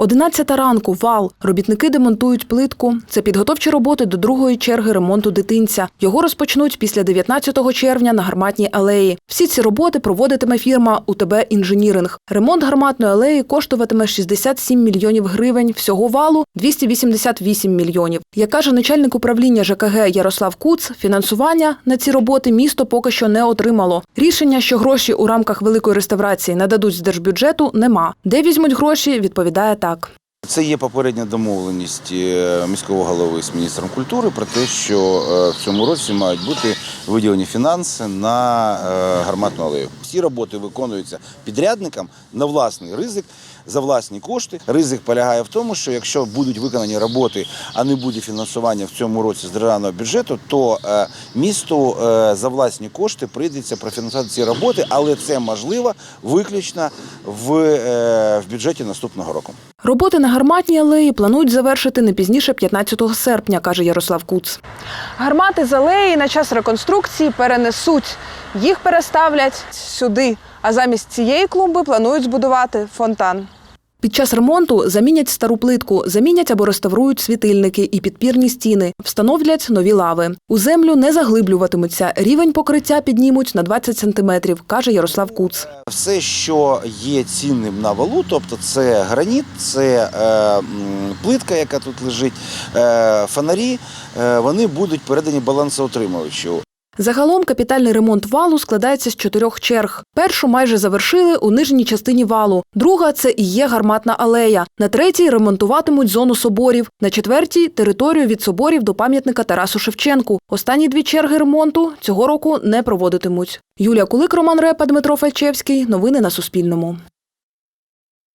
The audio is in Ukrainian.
Одинадцята ранку, вал. Робітники демонтують плитку. Це підготовчі роботи до другої черги ремонту дитинця. Його розпочнуть після 19 червня на гарматній алеї. Всі ці роботи проводитиме фірма УТБ Інженіринг. Ремонт гарматної алеї коштуватиме 67 мільйонів гривень. Всього валу 288 мільйонів. Як каже начальник управління ЖКГ Ярослав Куц, фінансування на ці роботи місто поки що не отримало. Рішення, що гроші у рамках великої реставрації нададуть з держбюджету, нема. Де візьмуть гроші, відповідає так. Це є попередня домовленість е, міського голови з міністром культури про те, що е, в цьому році мають бути виділені фінанси на е, гарматну алею. Всі роботи виконуються підрядникам на власний ризик за власні кошти. Ризик полягає в тому, що якщо будуть виконані роботи, а не буде фінансування в цьому році з державного бюджету, то е, місту е, за власні кошти прийдеться профінансувати ці роботи, але це можливо виключно в, е, в бюджеті наступного року. Роботи на гарматній алеї планують завершити не пізніше 15 серпня, каже Ярослав Куц. Гармати з алеї на час реконструкції перенесуть. Їх переставлять сюди. А замість цієї клумби планують збудувати фонтан. Під час ремонту замінять стару плитку, замінять або реставрують світильники і підпірні стіни, встановлять нові лави. У землю не заглиблюватимуться. Рівень покриття піднімуть на 20 сантиметрів, каже Ярослав Куц. Все, що є цінним на валу, тобто це граніт, це е, плитка, яка тут лежить, е, фонарі, е, вони будуть передані балансоутримувачу. Загалом капітальний ремонт валу складається з чотирьох черг. Першу майже завершили у нижній частині валу. Друга це і є гарматна алея. На третій ремонтуватимуть зону соборів. На четвертій територію від соборів до пам'ятника Тарасу Шевченку. Останні дві черги ремонту цього року не проводитимуть. Юлія Кулик, Роман Репа, Дмитро Фальчевський. Новини на Суспільному.